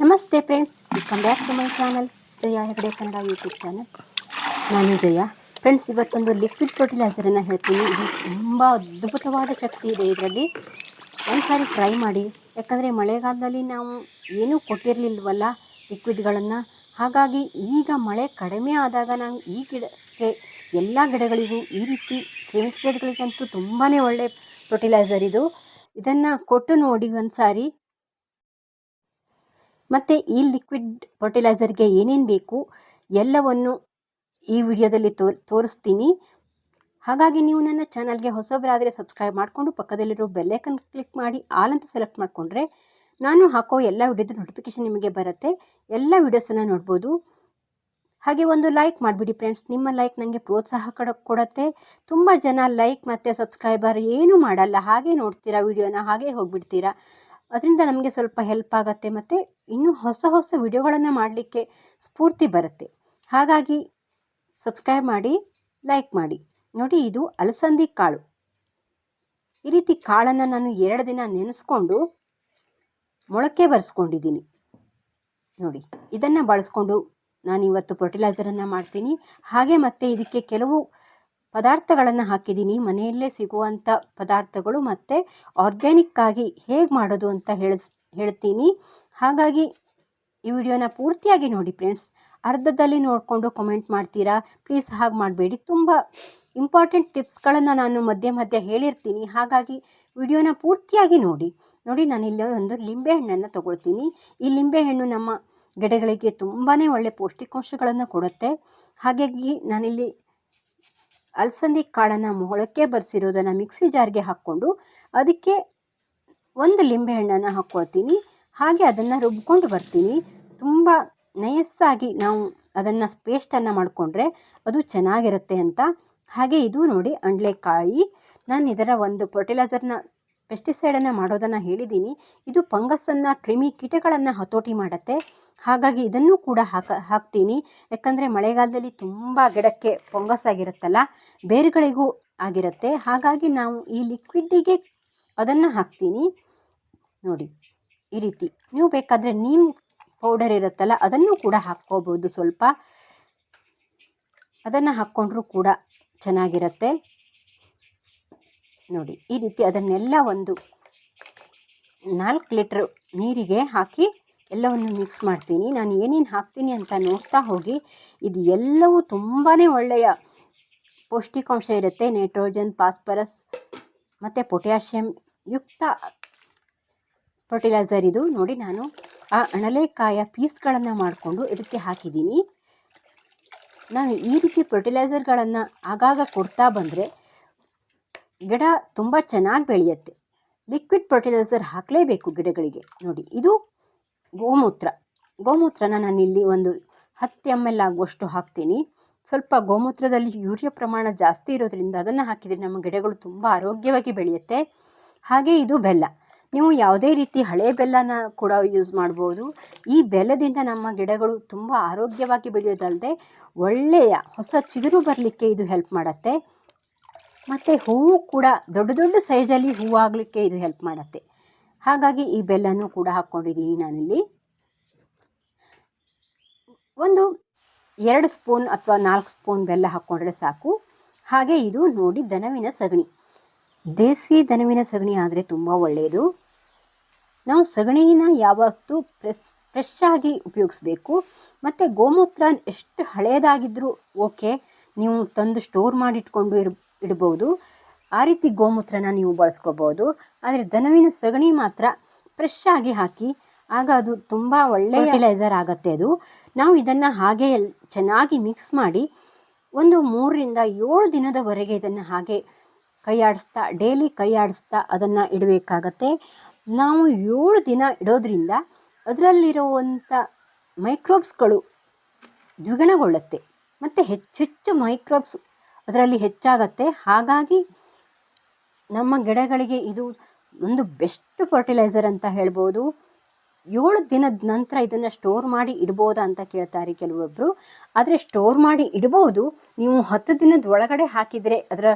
ನಮಸ್ತೆ friends welcome back to my channel Jaya Hegde Kannada YouTube channel ನಾನು Jaya. Friends, ಇವತ್ತೊಂದು liquid ಫರ್ಟಿಲೈಸರನ್ನು ಹೇಳ್ತೀನಿ. ಇದು ತುಂಬ ಅದ್ಭುತವಾದ ಶಕ್ತಿ ಇದೆ ಇದರಲ್ಲಿ. ಒಂದು ಸಾರಿ ಟ್ರೈ ಮಾಡಿ. ಯಾಕಂದರೆ ಮಳೆಗಾಲದಲ್ಲಿ ನಾವು ಏನೂ ಕೊಟ್ಟಿರಲಿಲ್ವಲ್ಲ ಲಿಕ್ವಿಡ್ಗಳನ್ನು ಹಾಗಾಗಿ ಈಗ ಮಳೆ ಕಡಿಮೆ ಆದಾಗ ನಾವು ಈ ಗಿಡಕ್ಕೆ ಎಲ್ಲ ಗಿಡಗಳಿಗೂ ಈ ರೀತಿ ಸೇವಿಂಗ್ಸ್ ಗಿಡಗಳಿಗಂತೂ ತುಂಬಾ ಒಳ್ಳೆ ಫರ್ಟಿಲೈಸರ್ ಇದು. ಇದನ್ನು ಕೊಟ್ಟು ನೋಡಿ ಒಂದು ಸಾರಿ ಮತ್ತು ಈ ಲಿಕ್ವಿಡ್ ಫರ್ಟಿಲೈಸರ್ಗೆ ಏನೇನು ಬೇಕು ಎಲ್ಲವನ್ನು ಈ ವಿಡಿಯೋದಲ್ಲಿ ತೋರ್ ತೋರಿಸ್ತೀನಿ. ಹಾಗಾಗಿ ನೀವು ನನ್ನ ಚಾನಲ್ಗೆ ಹೊಸಬರಾದರೆ ಸಬ್ಸ್ಕ್ರೈಬ್ ಮಾಡಿಕೊಂಡು ಪಕ್ಕದಲ್ಲಿರೋ ಬೆಲ್ಲೈಕನ್ ಕ್ಲಿಕ್ ಮಾಡಿ ಆಲ್ ಅಂತ ಸೆಲೆಕ್ಟ್ ಮಾಡಿಕೊಂಡ್ರೆ ನಾನು ಹಾಕೋ ಎಲ್ಲ ವಿಡಿಯೋದ ನೋಟಿಫಿಕೇಷನ್ ನಿಮಗೆ ಬರುತ್ತೆ. ಎಲ್ಲ ವಿಡಿಯೋಸನ್ನು ನೋಡ್ಬೋದು. ಹಾಗೆ ಒಂದು ಲೈಕ್ ಮಾಡಿಬಿಡಿ ಫ್ರೆಂಡ್ಸ್ ನಿಮ್ಮ ಲೈಕ್ ನನಗೆ ಪ್ರೋತ್ಸಾಹ ಕೊಡ, ಕೊಡುತ್ತೆ. ತುಂಬ ಜನ ಲೈಕ್ ಮತ್ತು ಸಬ್ಸ್ಕ್ರೈಬರ್ ಏನೂ ಮಾಡಲ್ಲ. ಹಾಗೆ ನೋಡ್ತೀರಾ ವಿಡಿಯೋನ, ಹಾಗೆ ಹೋಗಿಬಿಡ್ತೀರಾ. ಅದರಿಂದ ನಮಗೆ ಸ್ವಲ್ಪ ಹೆಲ್ಪ್ ಆಗುತ್ತೆ ಮತ್ತು ಇನ್ನೂ ಹೊಸ ಹೊಸ ವಿಡಿಯೋಗಳನ್ನು ಮಾಡಲಿಕ್ಕೆ ಸ್ಫೂರ್ತಿ ಬರುತ್ತೆ. ಹಾಗಾಗಿ ಸಬ್ಸ್ಕ್ರೈಬ್ ಮಾಡಿ ಲೈಕ್ ಮಾಡಿ. ನೋಡಿ ಇದು ಅಲಸಂದಿ ಕಾಳು. ಈ ರೀತಿ ಕಾಳನ್ನು ನಾನು ಎರಡು ದಿನ ನೆನೆಸ್ಕೊಂಡು ಮೊಳಕೆ ಬರೆಸ್ಕೊಂಡಿದ್ದೀನಿ. ನೋಡಿ, ಇದನ್ನು ಬಳಸ್ಕೊಂಡು ನಾನು ಇವತ್ತು ಫರ್ಟಿಲೈಸರನ್ನು ಮಾಡ್ತೀನಿ. ಹಾಗೆ ಮತ್ತು ಇದಕ್ಕೆ ಕೆಲವು ಪದಾರ್ಥಗಳನ್ನು ಹಾಕಿದ್ದೀನಿ. ಮನೆಯಲ್ಲೇ ಸಿಗುವಂಥ ಪದಾರ್ಥಗಳು ಮತ್ತು ಆರ್ಗ್ಯಾನಿಕ್ ಆಗಿ ಹೇಗೆ ಮಾಡೋದು ಅಂತ ಹೇಳಿಸ್, ಹೇಳ್ತೀನಿ. ಹಾಗಾಗಿ ಈ ವಿಡಿಯೋನ ಪೂರ್ತಿಯಾಗಿ ನೋಡಿ ಫ್ರೆಂಡ್ಸ್ ಅರ್ಧದಲ್ಲಿ ನೋಡಿಕೊಂಡು ಕಮೆಂಟ್ ಮಾಡ್ತೀರಾ? ಪ್ಲೀಸ್ ಹಾಗೆ ಮಾಡಬೇಡಿ. ತುಂಬ ಇಂಪಾರ್ಟೆಂಟ್ ಟಿಪ್ಸ್ಗಳನ್ನು ನಾನು ಮಧ್ಯೆ ಮಧ್ಯೆ ಹೇಳಿರ್ತೀನಿ. ಹಾಗಾಗಿ ವಿಡಿಯೋನ ಪೂರ್ತಿಯಾಗಿ ನೋಡಿ. ನೋಡಿ ನಾನಿಲ್ಲಿ ಒಂದು ಲಿಂಬೆಹಣ್ಣನ್ನು ತಗೊಳ್ತೀನಿ. ಈ ಲಿಂಬೆಹಣ್ಣು ನಮ್ಮ ಗಿಡಗಳಿಗೆ ತುಂಬಾ ಒಳ್ಳೆ ಪೌಷ್ಟಿಕಾಂಶಗಳನ್ನು ಕೊಡುತ್ತೆ. ಹಾಗಾಗಿ ನಾನಿಲ್ಲಿ ಅಲಸಂದಿ ಕಾಳನ್ನು ಮೊಳಕೆ ಬರೆಸಿರೋದನ್ನು ಮಿಕ್ಸಿ ಜಾರ್ಗೆ ಹಾಕ್ಕೊಂಡು ಅದಕ್ಕೆ ಒಂದು ಲಿಂಬೆಹಣ್ಣನ್ನು ಹಾಕ್ಕೊಳ್ತೀನಿ. ಹಾಗೆ ಅದನ್ನು ರುಬ್ಕೊಂಡು ಬರ್ತೀನಿ. ತುಂಬ ನಯಸ್ಸಾಗಿ ನಾವು ಅದನ್ನು ಪೇಸ್ಟನ್ನು ಮಾಡಿಕೊಂಡ್ರೆ ಅದು ಚೆನ್ನಾಗಿರುತ್ತೆ ಅಂತ. ಹಾಗೆ ಇದು ನೋಡಿ ಅಂಡ್ಲೆಕಾಯಿ. ನಾನು ಇದರ ಒಂದು ಫರ್ಟಿಲೈಸರ್ನ ಪೆಸ್ಟಿಸೈಡನ್ನು ಮಾಡೋದನ್ನು ಹೇಳಿದ್ದೀನಿ ಇದು ಫಂಗಸ್ಸನ್ನು ಕ್ರಿಮಿ ಕೀಟಗಳನ್ನು ಹತೋಟಿ ಮಾಡುತ್ತೆ. ಹಾಗಾಗಿ ಇದನ್ನು ಕೂಡ ಹಾಕ, ಹಾಕ್ತೀನಿ. ಯಾಕಂದರೆ ಮಳೆಗಾಲದಲ್ಲಿ ತುಂಬ ಗಿಡಕ್ಕೆ ಫಂಗಸ್ ಆಗಿರುತ್ತಲ್ಲ, ಬೇರುಗಳಿಗೂ ಆಗಿರುತ್ತೆ. ಹಾಗಾಗಿ ನಾವು ಈ ಲಿಕ್ವಿಡ್ಡಿಗೆ ಅದನ್ನು ಹಾಕ್ತೀನಿ. ನೋಡಿ, ಈ ರೀತಿ. ನೀವು ಬೇಕಾದರೆ ನೀಮ್ ಪೌಡರ್ ಇರುತ್ತಲ್ಲ, ಅದನ್ನು ಕೂಡ ಹಾಕ್ಕೋಬೋದು ಸ್ವಲ್ಪ. ಅದನ್ನು ಹಾಕ್ಕೊಂಡ್ರೂ ಕೂಡ ಚೆನ್ನಾಗಿರುತ್ತೆ. ನೋಡಿ, ಈ ರೀತಿ ಅದನ್ನೆಲ್ಲ ಒಂದು ನಾಲ್ಕು ಲೀಟ್ರ್ ನೀರಿಗೆ ಹಾಕಿ ಎಲ್ಲವನ್ನು ಮಿಕ್ಸ್ ಮಾಡ್ತೀನಿ. ನಾನು ಏನೇನು ಹಾಕ್ತೀನಿ ಅಂತ ನೋಡ್ತಾ ಹೋಗಿ, ಇದು ಎಲ್ಲವೂ ತುಂಬಾ ಒಳ್ಳೆಯ ಪೌಷ್ಟಿಕಾಂಶ ಇರುತ್ತೆ. ನೈಟ್ರೋಜನ್ ಫಾಸ್ಫರಸ್ ಮತ್ತು ಪೊಟ್ಯಾಷಿಯಂ ಯುಕ್ತ ಫರ್ಟಿಲೈಸರ್ ಇದು. ನೋಡಿ ನಾನು ಆ ಅಣಲೆಕಾಯ ಪೀಸ್ಗಳನ್ನು ಮಾಡಿಕೊಂಡು ಇದಕ್ಕೆ ಹಾಕಿದ್ದೀನಿ. ನಾನು ಈ ರೀತಿ ಫರ್ಟಿಲೈಸರ್ಗಳನ್ನು ಆಗಾಗ ಕೊಡ್ತಾ ಬಂದರೆ ಗಿಡ ತುಂಬ ಚೆನ್ನಾಗಿ ಬೆಳೆಯುತ್ತೆ. ಲಿಕ್ವಿಡ್ ಫರ್ಟಿಲೈಸರ್ ಹಾಕಲೇಬೇಕು ಗಿಡಗಳಿಗೆ. ನೋಡಿ, ಇದು ಗೋಮೂತ್ರ. ಗೋಮೂತ್ರನ ನಾನಿಲ್ಲಿ ಒಂದು ಹತ್ತು ಎಂ ಎಲ್ ಆಗುವಷ್ಟು ಹಾಕ್ತೀನಿ. ಸ್ವಲ್ಪ ಗೋಮೂತ್ರದಲ್ಲಿ ಯೂರಿಯಾ ಪ್ರಮಾಣ ಜಾಸ್ತಿ ಇರೋದ್ರಿಂದ ಅದನ್ನು ಹಾಕಿದರೆ ನಮ್ಮ ಗಿಡಗಳು ತುಂಬ ಆರೋಗ್ಯವಾಗಿ ಬೆಳೆಯುತ್ತೆ. ಹಾಗೆ ಇದು ಬೆಲ್ಲ. ನೀವು ಯಾವುದೇ ರೀತಿ ಹಳೆ ಬೆಲ್ಲನ ಕೂಡ ಯೂಸ್ ಮಾಡ್ಬೋದು. ಈ ಬೆಲ್ಲದಿಂದ ನಮ್ಮ ಗಿಡಗಳು ತುಂಬ ಆರೋಗ್ಯವಾಗಿ ಬೆಳೆಯೋದಲ್ಲದೆ ಒಳ್ಳೆಯ ಹೊಸ ಚಿಗುರು ಬರಲಿಕ್ಕೆ ಇದು ಹೆಲ್ಪ್ ಮಾಡುತ್ತೆ. ಮತ್ತು ಹೂವು ಕೂಡ ದೊಡ್ಡ ದೊಡ್ಡ ಸೈಜಲ್ಲಿ ಹೂವಾಗಲಿಕ್ಕೆ ಇದು ಹೆಲ್ಪ್ ಮಾಡುತ್ತೆ. ಹಾಗಾಗಿ ಈ ಬೆಲ್ಲನೂ ಕೂಡ ಹಾಕ್ಕೊಂಡಿದ್ದೀನಿ ನಾನಿಲ್ಲಿ. ಒಂದು ಎರಡು ಸ್ಪೂನ್ ಅಥವಾ ನಾಲ್ಕು ಸ್ಪೂನ್ ಬೆಲ್ಲ ಹಾಕ್ಕೊಂಡ್ರೆ ಸಾಕು. ಹಾಗೆ ಇದು ನೋಡಿ ದನವಿನ ಸಗಣಿ. ದೇಸಿ ದನವಿನ ಸಗಣಿ ಆದರೆ ತುಂಬ ಒಳ್ಳೆಯದು ನಾವು ಸಗಣಿನ ಯಾವತ್ತೂ ಫ್ರೆಶ್ ಫ್ರೆಶ್ ಆಗಿ ಉಪಯೋಗಿಸ್ಬೇಕು. ಮತ್ತು ಗೋಮೂತ್ರ ಎಷ್ಟು ಹಳೆಯದಾಗಿದ್ದರೂ ಓಕೆ, ನೀವು ತಂದು ಸ್ಟೋರ್ ಮಾಡಿಟ್ಕೊಂಡು ಇರ್, ಇಡ್ಬೋದು. ಆ ರೀತಿ ಗೋಮೂತ್ರನ ನೀವು ಬಳಸ್ಕೋಬೋದು. ಆದರೆ ದನವಿನ ಸಗಣಿ ಮಾತ್ರ ಫ್ರೆಶ್ ಆಗಿ ಹಾಕಿ ಆಗ ಅದು ತುಂಬ ಒಳ್ಳೆಯ ಫರ್ಟಿಲೈಸರ್ ಆಗುತ್ತೆ ಅದು. ನಾವು ಇದನ್ನು ಹಾಗೆ ಚೆನ್ನಾಗಿ ಮಿಕ್ಸ್ ಮಾಡಿ ಒಂದು ಮೂರರಿಂದ ಏಳು ದಿನದವರೆಗೆ ಇದನ್ನು ಹಾಗೆ ಕೈಯಾಡಿಸ್ತಾ ಡೈಲಿ ಕೈ ಆಡಿಸ್ತಾ ಅದನ್ನು ಇಡಬೇಕಾಗತ್ತೆ. ನಾವು ಏಳು ದಿನ ಇಡೋದ್ರಿಂದ ಅದರಲ್ಲಿರುವಂಥ ಮೈಕ್ರೋಬ್ಸ್ಗಳು ದ್ವಿಗುಣಗೊಳ್ಳುತ್ತೆ. ಮತ್ತು ಹೆಚ್ಚೆಚ್ಚು ಮೈಕ್ರೋಬ್ಸ್ ಅದರಲ್ಲಿ ಹೆಚ್ಚಾಗತ್ತೆ. ಹಾಗಾಗಿ ನಮ್ಮ ಗಿಡಗಳಿಗೆ ಇದು ಒಂದು ಬೆಸ್ಟ್ ಫರ್ಟಿಲೈಸರ್ ಅಂತ ಹೇಳ್ಬೋದು. ಏಳು ದಿನದ ನಂತರ ಇದನ್ನು ಸ್ಟೋರ್ ಮಾಡಿ ಇಡ್ಬೋದಾ ಅಂತ ಕೇಳ್ತಾರೆ ಕೆಲವೊಬ್ಬರು ಆದರೆ ಸ್ಟೋರ್ ಮಾಡಿ ಇಡ್ಬೋದು. ನೀವು ಹತ್ತು ದಿನದ ಒಳಗಡೆ ಹಾಕಿದರೆ ಅದರ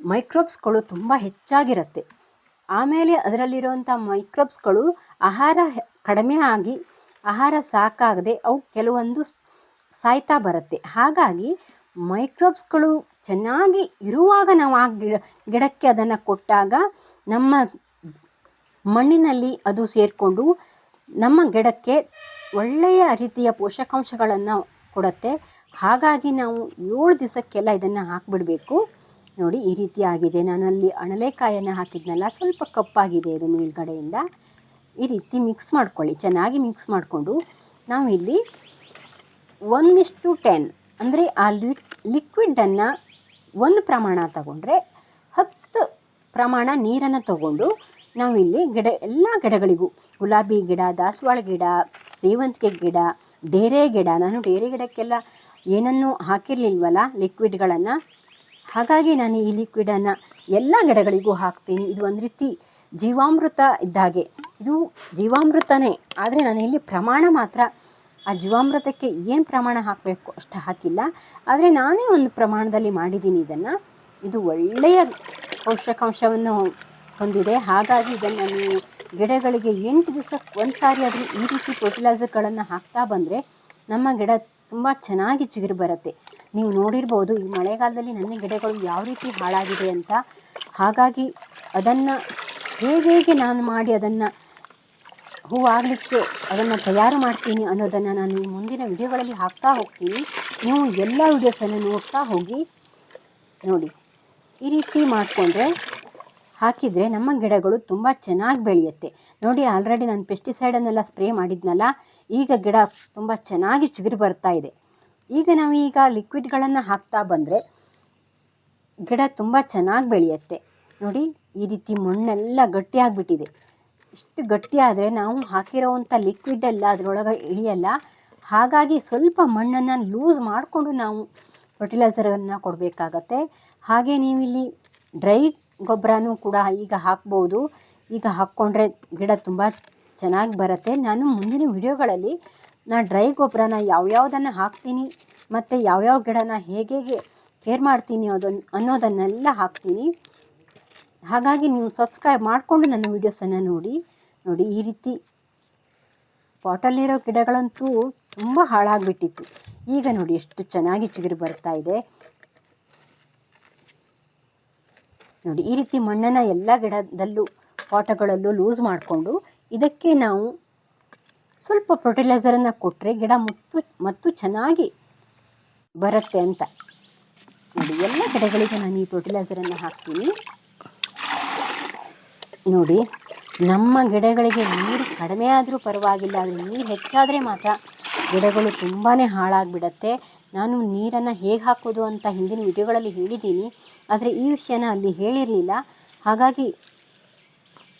ಮೈಕ್ರೋಬ್ಸ್ಗಳು ತುಂಬ ಹೆಚ್ಚಾಗಿರುತ್ತೆ. ಆಮೇಲೆ ಅದರಲ್ಲಿರುವಂಥ ಮೈಕ್ರೋಬ್ಸ್ಗಳು ಆಹಾರ ಕಡಿಮೆ ಆಗಿ, ಆಹಾರ ಸಾಕಾಗದೆ ಅವು ಕೆಲವೊಂದು ಸಾಯ್ತಾ ಬರುತ್ತೆ. ಹಾಗಾಗಿ ಮೈಕ್ರೋಬ್ಸ್ಗಳು ಚೆನ್ನಾಗಿ ಇರುವಾಗ ನಾವು ಆ ಗಿಡ, ಗಿಡಕ್ಕೆ ಅದನ್ನು ಕೊಟ್ಟಾಗ ನಮ್ಮ ಮಣ್ಣಿನಲ್ಲಿ ಅದು ಸೇರಿಕೊಂಡು ನಮ್ಮ ಗಿಡಕ್ಕೆ ಒಳ್ಳೆಯ ರೀತಿಯ ಪೋಷಕಾಂಶಗಳನ್ನು ಕೊಡುತ್ತೆ. ಹಾಗಾಗಿ ನಾವು ಏಳು ದಿವಸಕ್ಕೆಲ್ಲ ಇದನ್ನು ಹಾಕಿಬಿಡಬೇಕು. ನೋಡಿ, ಈ ರೀತಿ ಆಗಿದೆ. ನಾನು ಅಲ್ಲಿ ಅಣಲೆಕಾಯನ್ನು ಹಾಕಿದ್ನಲ್ಲ, ಸ್ವಲ್ಪ ಕಪ್ಪಾಗಿದೆ ಇದು ಮೇಲ್ಗಡೆಯಿಂದ. ಈ ರೀತಿ ಮಿಕ್ಸ್ ಮಾಡ್ಕೊಳ್ಳಿ, ಚೆನ್ನಾಗಿ ಮಿಕ್ಸ್ ಮಾಡಿಕೊಂಡು. ನಾವು ಇಲ್ಲಿ ಒನ್ ಇಷ್ಟು ಟೆನ್ ಅಂದರೆ ಆ ಲಿಕ್ವಿಡನ್ನು ಒಂದು ಪ್ರಮಾಣ ತಗೊಂಡ್ರೆ ಹತ್ತು ಪ್ರಮಾಣ ನೀರನ್ನು ತಗೊಂಡು ನಾವಿಲ್ಲಿ ಗಿಡ, ಎಲ್ಲ ಗಿಡಗಳಿಗೂ ಗುಲಾಬಿ ಗಿಡ, ದಾಸವಾಳ ಗಿಡ, ಸೇವಂತಿಗೆ ಗಿಡ, ಡೇರೆ ಗಿಡ, ನಾನು ಡೇರೆ ಗಿಡಕ್ಕೆಲ್ಲ ಏನನ್ನು ಹಾಕಿರಲಿಲ್ವಲ್ಲ ಲಿಕ್ವಿಡ್ಗಳನ್ನು ಹಾಗಾಗಿ ನಾನು ಈ ಲಿಕ್ವಿಡನ್ನು ಎಲ್ಲ ಗಿಡಗಳಿಗೂ ಹಾಕ್ತೀನಿ. ಇದು ಒಂದು ರೀತಿ ಜೀವಾಮೃತ ಇದ್ದಾಗೆ. ಇದು ಜೀವಾಮೃತನೇ. ಆದರೆ ನಾನು ಇಲ್ಲಿ ಪ್ರಮಾಣ ಮಾತ್ರ ಆ ಜೀವಾಮೃತಕ್ಕೆ ಏನು ಪ್ರಮಾಣ ಹಾಕಬೇಕು ಅಷ್ಟು ಹಾಕಿಲ್ಲ. ಆದರೆ ನಾನೇ ಒಂದು ಪ್ರಮಾಣದಲ್ಲಿ ಮಾಡಿದ್ದೀನಿ ಇದನ್ನು. ಇದು ಒಳ್ಳೆಯ ಪೋಷಕಾಂಶವನ್ನು ಹೊಂದಿದೆ. ಹಾಗಾಗಿ ಇದನ್ನು ನೀವು ಗಿಡಗಳಿಗೆ ಎಂಟು ದಿವಸಕ್ಕೆ ಒಂದು ಸಾರಿ ಆದರೂ ಈ ರೀತಿ ಫರ್ಟಿಲೈಸರ್ಗಳನ್ನು ಹಾಕ್ತಾ ಬಂದರೆ ನಮ್ಮ ಗಿಡ ತುಂಬ ಚೆನ್ನಾಗಿ ಚಿಗುರು ಬರುತ್ತೆ. ನೀವು ನೋಡಿರ್ಬೋದು ಈ ಮಳೆಗಾಲದಲ್ಲಿ ನನ್ನ ಗಿಡಗಳು ಯಾವ ರೀತಿ ಹಾಳಾಗಿದೆ ಅಂತ. ಹಾಗಾಗಿ ಅದನ್ನು ಹೇಗೆ ಹೇಗೆ ನಾನು ಮಾಡಿ ಅದನ್ನು ಹೂವಾಗಲಿಕ್ಕೆ ಅದನ್ನು ತಯಾರು ಮಾಡ್ತೀನಿ ಅನ್ನೋದನ್ನು ನಾನು ಮುಂದಿನ ವಿಡಿಯೋಗಳಲ್ಲಿ ಹಾಕ್ತಾ ಹೋಗ್ತೀನಿ. ನೀವು ಎಲ್ಲ ವಿಡಿಯೋಸನ್ನು ನೋಡ್ತಾ ಹೋಗಿ ನೋಡಿ. ಈ ರೀತಿ ಮಾಡಿಕೊಂಡ್ರೆ, ಹಾಕಿದರೆ ನಮ್ಮ ಗಿಡಗಳು ತುಂಬ ಚೆನ್ನಾಗಿ ಬೆಳೆಯುತ್ತೆ. ನೋಡಿ ಆಲ್ರೆಡಿ ನಾನು ಪೆಸ್ಟಿಸೈಡನ್ನೆಲ್ಲ ಸ್ಪ್ರೇ ಮಾಡಿದ್ನಲ್ಲ, ಈಗ ಗಿಡ ತುಂಬ ಚೆನ್ನಾಗಿ ಚಿಗುರು ಬರ್ತಾ ಇದೆ. ಈಗ ನಾವು ಈಗ ಲಿಕ್ವಿಡ್ಗಳನ್ನು ಹಾಕ್ತಾ ಬಂದರೆ, ಗಿಡ ತುಂಬ ಚೆನ್ನಾಗಿ ಬೆಳೆಯುತ್ತೆ. ನೋಡಿ, ಈ ರೀತಿ ಮಣ್ಣೆಲ್ಲ ಗಟ್ಟಿಯಾಗಿಬಿಟ್ಟಿದೆ. ಇಷ್ಟು ಗಟ್ಟಿಯಾದರೆ ನಾವು ಹಾಕಿರೋವಂಥ ಲಿಕ್ವಿಡ್ ಎಲ್ಲ ಅದರೊಳಗೆ ಇಳಿಯಲ್ಲ. ಹಾಗಾಗಿ ಸ್ವಲ್ಪ ಮಣ್ಣನ್ನು ಲೂಸ್ ಮಾಡಿಕೊಂಡು ನಾವು ಫರ್ಟಿಲೈಸರನ್ನು ಕೊಡಬೇಕಾಗತ್ತೆ. ಹಾಗೆ ನೀವಿಲ್ಲಿ ಡ್ರೈ ಗೊಬ್ಬರನೂ ಕೂಡ ಈಗ ಹಾಕ್ಬೋದು. ಈಗ ಹಾಕ್ಕೊಂಡ್ರೆ ಗಿಡ ತುಂಬ ಚೆನ್ನಾಗಿ ಬರುತ್ತೆ. ನಾನು ಮುಂದಿನ ವಿಡಿಯೋಗಳಲ್ಲಿ ನಾನು ಡ್ರೈ ಗೊಬ್ಬರನ ಯಾವ್ಯಾವುದನ್ನು ಹಾಕ್ತೀನಿ ಮತ್ತು ಯಾವ್ಯಾವ ಗಿಡನ ಹೇಗೆ ಕೇರ್ ಮಾಡ್ತೀನಿ ಅದನ್ನು ಅನ್ನೋದನ್ನೆಲ್ಲ ಹಾಕ್ತೀನಿ. ಹಾಗಾಗಿ ನೀವು ಸಬ್ಸ್ಕ್ರೈಬ್ ಮಾಡಿಕೊಂಡು ನನ್ನ ವೀಡಿಯೋಸನ್ನು ನೋಡಿ ನೋಡಿ ಈ ರೀತಿ ಪಾಟಲ್ಲಿರೋ ಗಿಡಗಳಂತೂ ತುಂಬ ಹಾಳಾಗಿಬಿಟ್ಟಿತ್ತು. ಈಗ ನೋಡಿ ಎಷ್ಟು ಚೆನ್ನಾಗಿ ಚಿಗುರು ಬರ್ತಾ ಇದೆ. ನೋಡಿ ಈ ರೀತಿ ಮಣ್ಣನ್ನು ಎಲ್ಲ ಗಿಡದಲ್ಲೂ, ಪಾಟಗಳಲ್ಲೂ ಲೂಸ್ ಮಾಡಿಕೊಂಡು ಇದಕ್ಕೆ ನಾವು ಸ್ವಲ್ಪ ಫರ್ಟಿಲೈಸರನ್ನು ಕೊಟ್ಟರೆ ಗಿಡ ಮುತ್ತು, ಮತ್ತು ಚೆನ್ನಾಗಿ ಬರುತ್ತೆ ಅಂತ. ನೋಡಿ ಎಲ್ಲ ಗಿಡಗಳಿಗೆ ನಾನು ಈ ಫರ್ಟಿಲೈಸರನ್ನು ಹಾಕ್ತೀನಿ. ನೋಡಿ, ನಮ್ಮ ಗಿಡಗಳಿಗೆ ನೀರು ಕಡಿಮೆ ಆದರೂ ಪರವಾಗಿಲ್ಲ, ಆದರೆ ನೀರು ಹೆಚ್ಚಾದರೆ ಮಾತ್ರ. ಗಿಡಗಳು ತುಂಬಾ ಹಾಳಾಗಿಬಿಡತ್ತೆ. ನಾನು ನೀರನ್ನು ಹೇಗೆ ಹಾಕೋದು ಅಂತ ಹಿಂದಿನ ವಿಡಿಯೋಗಳಲ್ಲಿ ಹೇಳಿದ್ದೀನಿ, ಆದರೆ ಈ ವಿಷಯನ ಅಲ್ಲಿ ಹೇಳಿರಲಿಲ್ಲ. ಹಾಗಾಗಿ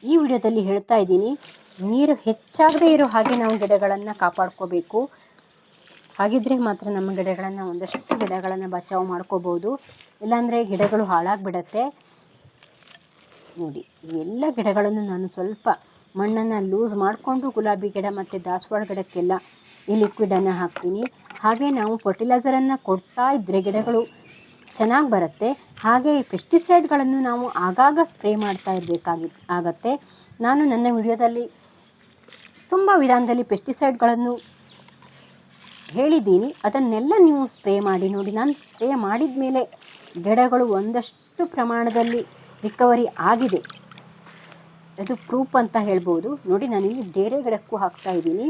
ಈ ವಿಡಿಯೋದಲ್ಲಿ ಹೇಳ್ತಾ ಇದ್ದೀನಿ, ನೀರು ಹೆಚ್ಚಾಗದೇ ಇರೋ ಹಾಗೆ ನಾವು ಗಿಡಗಳನ್ನು ಕಾಪಾಡ್ಕೋಬೇಕು. ಹಾಗಿದ್ರೆ ಮಾತ್ರ ನಮ್ಮ ಗಿಡಗಳನ್ನು ಒಂದಷ್ಟು ಗಿಡಗಳನ್ನು ಬಚಾವ್ ಮಾಡ್ಕೋಬೋದು. ಇಲ್ಲಾಂದರೆ ಗಿಡಗಳು ಹಾಳಾಗಿಬಿಡತ್ತೆ. ನೋಡಿ. ಎಲ್ಲ ಗಿಡಗಳನ್ನು ನಾನು ಸ್ವಲ್ಪ ಮಣ್ಣನ್ನು ಲೂಸ್ ಮಾಡಿಕೊಂಡು ಗುಲಾಬಿ ಗಿಡ ಮತ್ತು ದಾಸವಾಳ ಗಿಡಕ್ಕೆಲ್ಲ ಈ ಲಿಕ್ವಿಡನ್ನು ಹಾಕ್ತೀನಿ. ಹಾಗೆ ನಾವು ಫರ್ಟಿಲೈಸರನ್ನು ಕೊಡ್ತಾ ಇದ್ದರೆ ಗಿಡಗಳು ಚೆನ್ನಾಗಿ ಬರುತ್ತೆ. ಹಾಗೆ ಪೆಸ್ಟಿಸೈಡ್ಗಳನ್ನು ನಾವು ಆಗಾಗ ಸ್ಪ್ರೇ ಮಾಡ್ತಾ ಇರಬೇಕಾಗಿ, ಆಗತ್ತೆ. ನಾನು ನನ್ನ ವಿಡಿಯೋದಲ್ಲಿ ತುಂಬ ವಿಧಾನದಲ್ಲಿ ಪೆಸ್ಟಿಸೈಡ್ಗಳನ್ನು ಹೇಳಿದ್ದೀನಿ. ಅದನ್ನೆಲ್ಲ ನೀವು ಸ್ಪ್ರೇ ಮಾಡಿ ನೋಡಿ. ನಾನು ಸ್ಪ್ರೇ ಮಾಡಿದ ಮೇಲೆ ಗಿಡಗಳು ಒಂದಷ್ಟು ಪ್ರಮಾಣದಲ್ಲಿ ರಿಕವರಿ ಆಗಿದೆ. ಅದು ಪ್ರೂಫ್ ಅಂತ ಹೇಳ್ಬೋದು. ನೋಡಿ, ನಾನು ಇಲ್ಲಿ ಡೇರೆ ಗಿಡಕ್ಕೂ ಹಾಕ್ತಾ ಇದ್ದೀನಿ.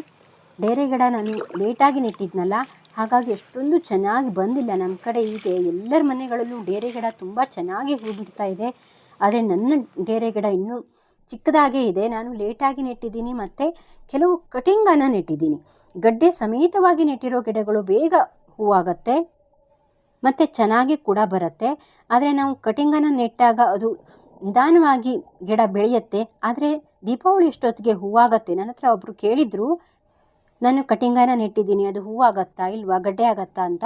ಡೇರೆ ಗಿಡ ನಾನು ಲೇಟಾಗಿ ನೆಟ್ಟಿದ್ನಲ್ಲ, ಹಾಗಾಗಿ ಎಷ್ಟೊಂದು ಚೆನ್ನಾಗಿ ಬಂದಿಲ್ಲ ನಮ್ಮ ಕಡೆ. ಇದೆ ಎಲ್ಲರ ಮನೆಗಳಲ್ಲೂ ಡೇರೆ ಗಿಡ ತುಂಬ ಚೆನ್ನಾಗಿ ಹೂ ಬಿಡ್ತಾ ಇದೆ. ಆದರೆ ನನ್ನ ಡೇರೆ ಗಿಡ ಇನ್ನೂ ಚಿಕ್ಕದಾಗೇ ಇದೆ. ನಾನು ಲೇಟಾಗಿ ನೆಟ್ಟಿದ್ದೀನಿ ಮತ್ತು ಕೆಲವು ಕಟಿಂಗನ್ನು ನೆಟ್ಟಿದ್ದೀನಿ. ಗಡ್ಡೆ ಸಮೇತವಾಗಿ ನೆಟ್ಟಿರೋ ಗಿಡಗಳು ಬೇಗ ಹೂವಾಗತ್ತೆ. ಮತ್ತು ಚೆನ್ನಾಗಿ ಕೂಡ ಬರುತ್ತೆ. ಆದರೆ ನಾವು ಕಟಿಂಗನ್ನು ನೆಟ್ಟಾಗ ಅದು ನಿಧಾನವಾಗಿ ಗಿಡ ಬೆಳೆಯುತ್ತೆ. ಆದರೆ ದೀಪಾವಳಿ ಇಷ್ಟೊತ್ತಿಗೆ ಹೂವಾಗತ್ತೆ ನನ್ನ ಹತ್ರ ಒಬ್ಬರು ಕೇಳಿದರು, ನಾನು ಕಟಿಂಗನ್ನು ನೆಟ್ಟಿದ್ದೀನಿ. ಅದು ಹೂವಾಗತ್ತಾ ಇಲ್ವಾ? ಗಡ್ಡೆ ಆಗತ್ತಾ? ಅಂತ.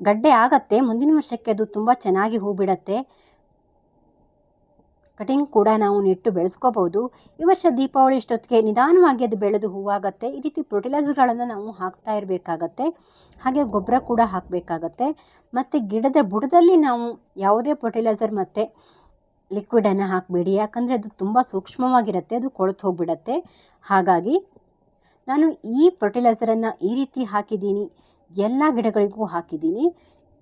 ಗಡ್ಡೆ ಆಗತ್ತೆ. ಮುಂದಿನ ವರ್ಷಕ್ಕೆ ಅದು ತುಂಬ ಚೆನ್ನಾಗಿ ಹೂ ಬಿಡತ್ತೆ. ಕಟಿಂಗ್ ಕೂಡ ನಾವು ನೆಟ್ಟು ಬೆಳೆಸ್ಕೋಬಹುದು. ಈ ವರ್ಷ ದೀಪಾವಳಿ ಇಷ್ಟೊತ್ತಿಗೆ ನಿಧಾನವಾಗಿ ಅದು ಬೆಳೆದು ಹೂವಾಗುತ್ತೆ. ಈ ರೀತಿ ಫರ್ಟಿಲೈಸರ್ಗಳನ್ನು ನಾವು ಹಾಕ್ತಾ ಇರಬೇಕಾಗತ್ತೆ. ಹಾಗೆ ಗೊಬ್ಬರ ಕೂಡ ಹಾಕಬೇಕಾಗತ್ತೆ. ಮತ್ತು ಗಿಡದ ಬುಡದಲ್ಲಿ ನಾವು ಯಾವುದೇ ಫರ್ಟಿಲೈಸರ್ ಮತ್ತು ಲಿಕ್ವಿಡನ್ನು ಹಾಕಬೇಡಿ. ಯಾಕಂದರೆ ಅದು ತುಂಬ ಸೂಕ್ಷ್ಮವಾಗಿರುತ್ತೆ. ಅದು ಕೊಳೆತು ಹೋಗ್ಬಿಡತ್ತೆ. ಹಾಗಾಗಿ ನಾನು ಈ ಫರ್ಟಿಲೈಸರನ್ನು ಈ ರೀತಿ ಹಾಕಿದ್ದೀನಿ. ಎಲ್ಲ ಗಿಡಗಳಿಗೂ ಹಾಕಿದ್ದೀನಿ.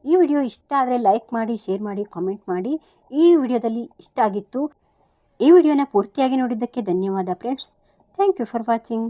ಈ ವಿಡಿಯೋ ಇಷ್ಟ ಆದರೆ ಲೈಕ್ ಮಾಡಿ, ಶೇರ್ ಮಾಡಿ ಕಾಮೆಂಟ್ ಮಾಡಿ. ಈ ವಿಡಿಯೋದಲ್ಲಿ ಇಷ್ಟ ಆಗಿತ್ತು ಈ ವಿಡಿಯೋನ ಪೂರ್ತಿಯಾಗಿ ನೋಡಿದ್ದಕ್ಕೆ ಧನ್ಯವಾದ friends thank you for watching